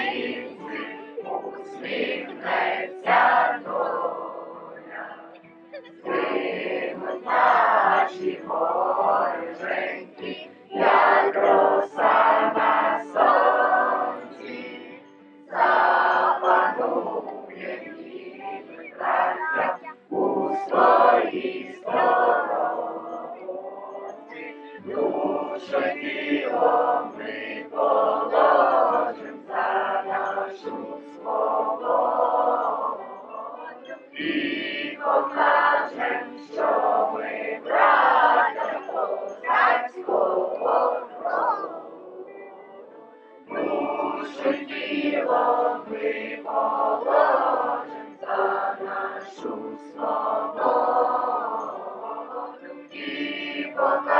українці, усміхнеться доля. Зимуть наші вороженьки, як роса на сонці. Запанує ніби браття у своїй й тіло ми положим за нашу свободу. І покажем, що ми браття козацького. Душу тіло ми положим за нашу свободу. І покажем,